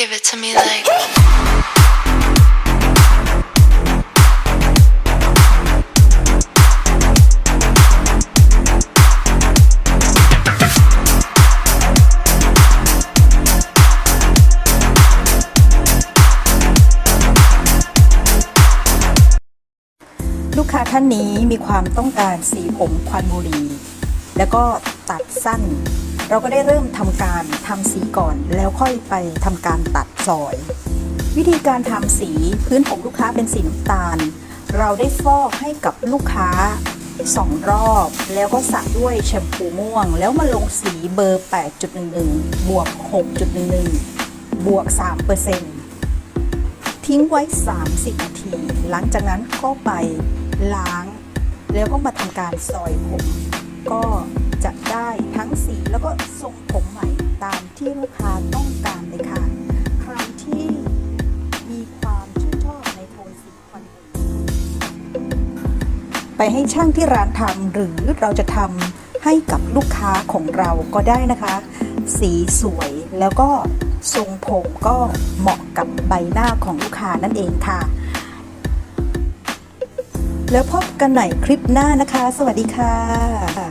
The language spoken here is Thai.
Give it to me like. ลูกค้าท่านนี้มีความต้องการสีผมควันบุหรีแล้วก็ตัดสั้น เราก็ได้เริ่มทำการทำสีก่อน แล้วค่อยไปทำการตัดซอย วิธีการทำสีพื้นผมลูกค้าเป็นสีน้ำตาล เราได้ฟอกให้กับลูกค้าสองรอบ แล้วก็สระด้วยแชมพูม่วง แล้วมาลงสีเบอร์ 8.11 บวก 6.11 บวก 3%ทิ้งไว้ 30 นาที หลังจากนั้นก็ไปล้าง แล้วก็มาทำการซอยผม ก็ จะได้ทั้งสีแล้วก็ทรงผมใหม่ตามที่ลูกค้าต้องการเลยค่ะ ใครที่มีความชื่นชอบในโทนสีควันผมไปให้ช่างที่ร้านทำหรือเราจะทำให้กับลูกค้าของเราก็ได้นะคะ สีสวยแล้วก็ทรงผมก็เหมาะกับใบหน้าของลูกค้านั่นเองค่ะ แล้วพบกันใหม่คลิปหน้านะคะ สวัสดีค่ะ